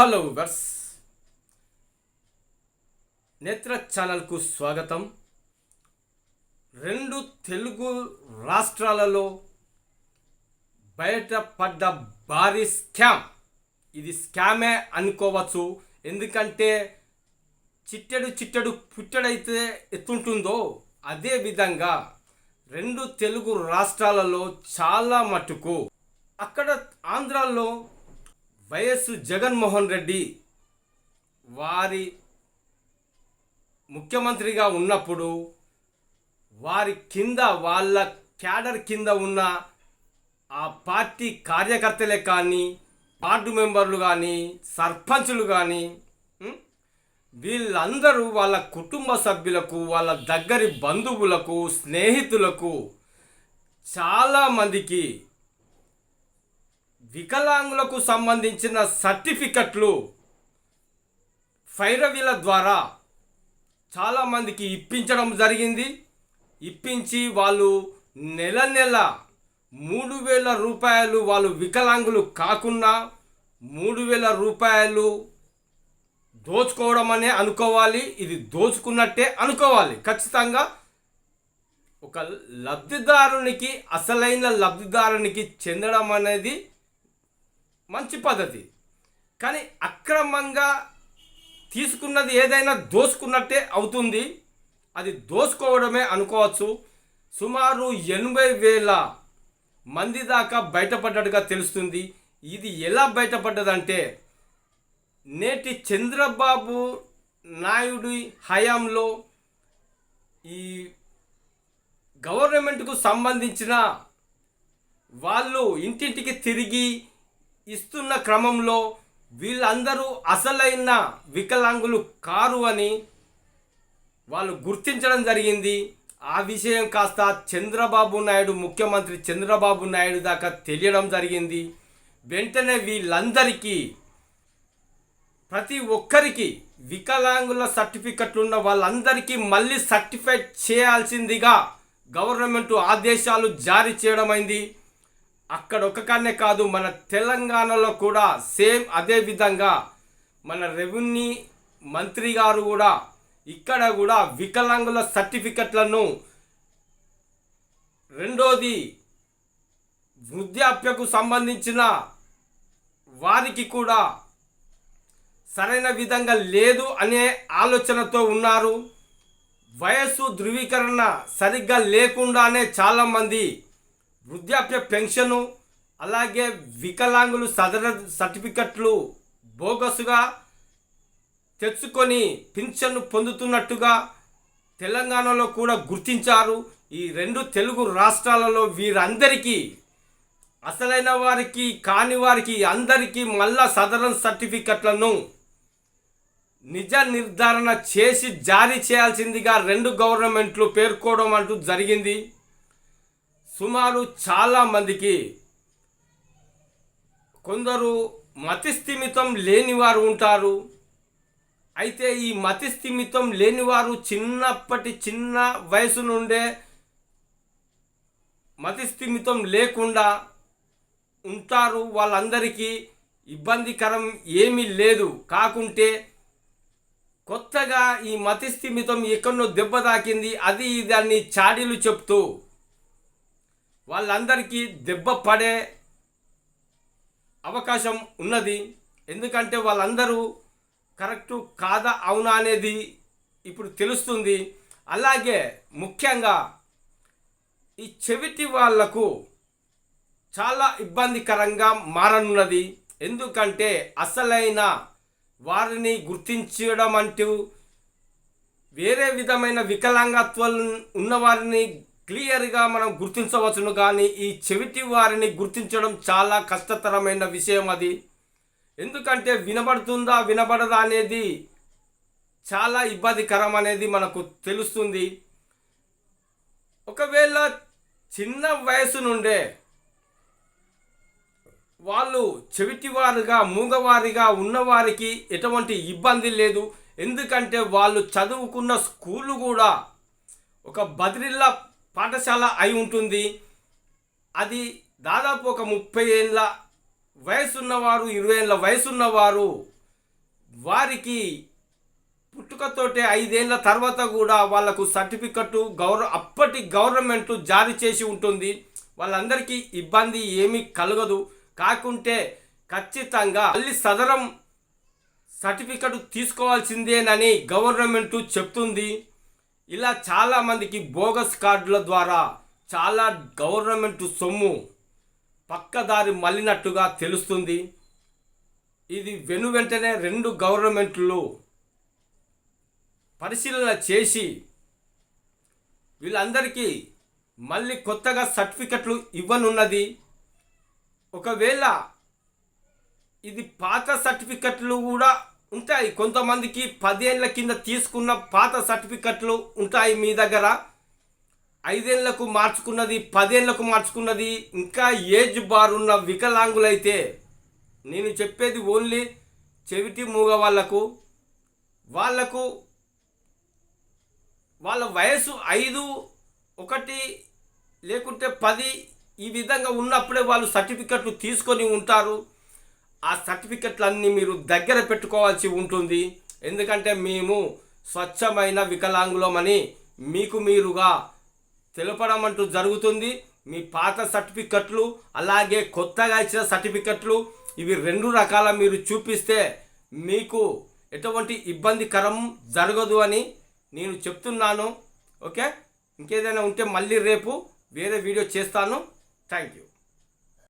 Hello verse నేత్ర ఛానల్కు స్వాగతం. రెండు తెలుగు రాష్ట్రాలలో బయటపడ్డ భారీ స్కామ్. ఇది స్కామే అనుకోవచ్చు. ఎందుకంటే చిట్టెడు చిట్టెడు పుట్టెడైతే ఎత్తుంటుందో అదే విధంగా రెండు తెలుగు రాష్ట్రాలలో చాలా మటుకు. అక్కడ ఆంధ్రాలో వైఎస్ జగన్మోహన్ రెడ్డి వారి ముఖ్యమంత్రిగా ఉన్నప్పుడు వారి కింద వాళ్ళ క్యాడర్ కింద ఉన్న ఆ పార్టీ కార్యకర్తలే కానీ వార్డు మెంబర్లు కానీ సర్పంచులు కానీ వీళ్ళందరూ వాళ్ళ కుటుంబ సభ్యులకు వాళ్ళ దగ్గరి బంధువులకు స్నేహితులకు చాలామందికి వికలాంగులకు సంబంధించిన సర్టిఫికెట్లు ఫైరవీల ద్వారా చాలామందికి ఇప్పించడం జరిగింది. ఇప్పించి వాళ్ళు నెల నెల మూడు వేల రూపాయలు వాళ్ళు వికలాంగులు కాకుండా మూడు వేల రూపాయలు దోచుకోవడం అనే అనుకోవాలి. ఇది దోచుకున్నట్టే అనుకోవాలి. ఖచ్చితంగా ఒక లబ్ధిదారునికి అసలైన లబ్ధిదారునికి చెందడం అనేది మంచి పద్ధతి. కానీ అక్రమంగా తీసుకున్నది ఏదైనా దోసుకున్నట్టే అవుతుంది. అది దోసుకోవడమే అనుకోవచ్చు. సుమారు ఎనభై వేల మంది దాకా బయటపడ్డట్టుగా తెలుస్తుంది. ఇది ఎలా బయటపడ్డదంటే నేటి చంద్రబాబు నాయుడి హయాంలో ఈ గవర్నమెంట్కు సంబంధించిన వాళ్ళు ఇంటింటికి తిరిగి ఇస్తున్న క్రమంలో వీళ్ళందరూ అసలైన వికలాంగులు కారు అని వాళ్ళు గుర్తించడం జరిగింది. ఆ విషయం కాస్త చంద్రబాబు నాయుడు ముఖ్యమంత్రి చంద్రబాబు నాయుడు దాకా తెలియడం జరిగింది. వెంటనే వీళ్ళందరికీ ప్రతి ఒక్కరికి వికలాంగుల సర్టిఫికెట్లు ఉన్న వాళ్ళందరికీ మళ్ళీ సర్టిఫై చేయాల్సిందిగా గవర్నమెంట్ ఆదేశాలు జారీ చేయడమైంది. అక్కడ ఒక్కనే కాదు మన తెలంగాణలో కూడా సేమ్ అదే విధంగా మన రెవెన్యూ మంత్రి గారు కూడా ఇక్కడ కూడా వికలాంగుల సర్టిఫికెట్లను రెండోది వృద్ధాప్యకు సంబంధించిన వారికి కూడా సరైన విధంగా లేదు అనే ఆలోచనతో ఉన్నారు. వయస్సు ధృవీకరణ సరిగ్గా లేకుండానే చాలామంది వృద్ధాప్య పెన్షను అలాగే వికలాంగులు సదర సర్టిఫికెట్లు బోగస్గా తెచ్చుకొని పింఛన్ను పొందుతున్నట్టుగా తెలంగాణలో కూడా గుర్తించారు. ఈ రెండు తెలుగు రాష్ట్రాలలో వీరందరికీ అసలైన వారికి కాని వారికి అందరికీ మళ్ళా సదరన్ సర్టిఫికెట్లను నిజ నిర్ధారణ చేసి జారీ చేయాల్సిందిగా రెండు గవర్నమెంట్లు పేర్కోవడం అంటూ జరిగింది. సుమారు చాలా మందికి కొందరు మతిస్థిమితం లేనివారు ఉంటారు. అయితే ఈ మతిస్థిమితం లేనివారు చిన్నప్పటి చిన్న వయసు నుండే మతిస్థిమితం లేకుండా ఉంటారు. వాళ్ళందరికీ ఇబ్బందికరం ఏమీ లేదు. కాకుంటే కొత్తగా ఈ మతిస్థిమితం ఎక్కడో దెబ్బ తాకింది. అది ఇది అని చాడీలు చెప్తూ వాళ్ళందరికీ దెబ్బ పడే అవకాశం ఉన్నది. ఎందుకంటే వాళ్ళందరూ కరెక్టు కాదా అవునా అనేది ఇప్పుడు తెలుస్తుంది. అలాగే ముఖ్యంగా ఈ చెవిటి వాళ్ళకు చాలా ఇబ్బందికరంగా మారనున్నది. ఎందుకంటే అసలైన వారిని గుర్తించడం అంటూ వేరే విధమైన వికలాంగత్వం ఉన్నవారిని క్లియర్గా మనం గుర్తించవచ్చును కానీ ఈ చెవిటి వారిని గుర్తించడం చాలా కష్టతరమైన విషయం అది. ఎందుకంటే వినబడుతుందా వినబడదా అనేది చాలా ఇబ్బందికరం అనేది మనకు తెలుస్తుంది. ఒకవేళ చిన్న వయసు నుండే వాళ్ళు చెవిటివారుగా మూగవారిగా ఉన్నవారికి ఎటువంటి ఇబ్బంది లేదు. ఎందుకంటే వాళ్ళు చదువుకున్న స్కూలు కూడా ఒక బదిరిల్లా పాఠశాల అయి ఉంటుంది. అది దాదాపు ఒక ముప్పై ఏళ్ళ వయసున్నవారు ఇరవై ఏళ్ళ వయసున్నవారు వారికి పుట్టుకతోటే ఐదేళ్ళ తర్వాత కూడా వాళ్ళకు సర్టిఫికెట్ గౌరవ అప్పటి గవర్నమెంట్ జారీ చేసి ఉంటుంది. వాళ్ళందరికీ ఇబ్బంది ఏమీ కలగదు. కాకుంటే ఖచ్చితంగా మళ్ళీ సదరం సర్టిఫికెట్ తీసుకోవాల్సిందేనని గవర్నమెంట్ చెప్తుంది. ఇలా చాలామందికి బోగస్ కార్డుల ద్వారా చాలా గవర్నమెంట్ సొమ్ము పక్కదారి మళ్ళినట్టుగా తెలుస్తుంది. ఇది వెను వెంటనే రెండు గవర్నమెంట్లు పరిశీలన చేసి వీళ్ళందరికీ మళ్ళీ కొత్తగా సర్టిఫికెట్లు ఇవ్వనున్నది. ఒకవేళ ఇది పాత సర్టిఫికెట్లు కూడా ఉంటాయి. కొంతమందికి పదేళ్ళ కింద తీసుకున్న పాత సర్టిఫికెట్లు ఉంటాయి మీ దగ్గర. ఐదేళ్ళకు మార్చుకున్నది పదేళ్ళకు మార్చుకున్నది ఇంకా ఏజ్ బార్ ఉన్న వికలాంగులైతే నేను చెప్పేది ఓన్లీ చెవిటి మూగ వాళ్ళకు వాళ్ళకు వాళ్ళ వయసు ఐదు ఒకటి లేకుంటే పది ఈ విధంగా ఉన్నప్పుడే వాళ్ళు సర్టిఫికెట్లు తీసుకొని ఉంటారు. ఆ సర్టిఫికెట్లన్నీ మీరు దగ్గర పెట్టుకోవాల్సి ఉంటుంది. ఎందుకంటే మేము స్వచ్ఛమైన వికలాంగులమని మీకు మీరుగా తెలపడం అంటూ జరుగుతుంది. మీ పాత సర్టిఫికెట్లు అలాగే కొత్తగా ఇచ్చిన సర్టిఫికెట్లు ఇవి రెండు రకాల మీరు చూపిస్తే మీకు ఎటువంటి ఇబ్బందికరం జరగదు అని నేను చెప్తున్నాను. ఓకే? ఇంకేదైనా ఉంటే మళ్ళీ రేపు వేరే వీడియో చేస్తాను. Thank you.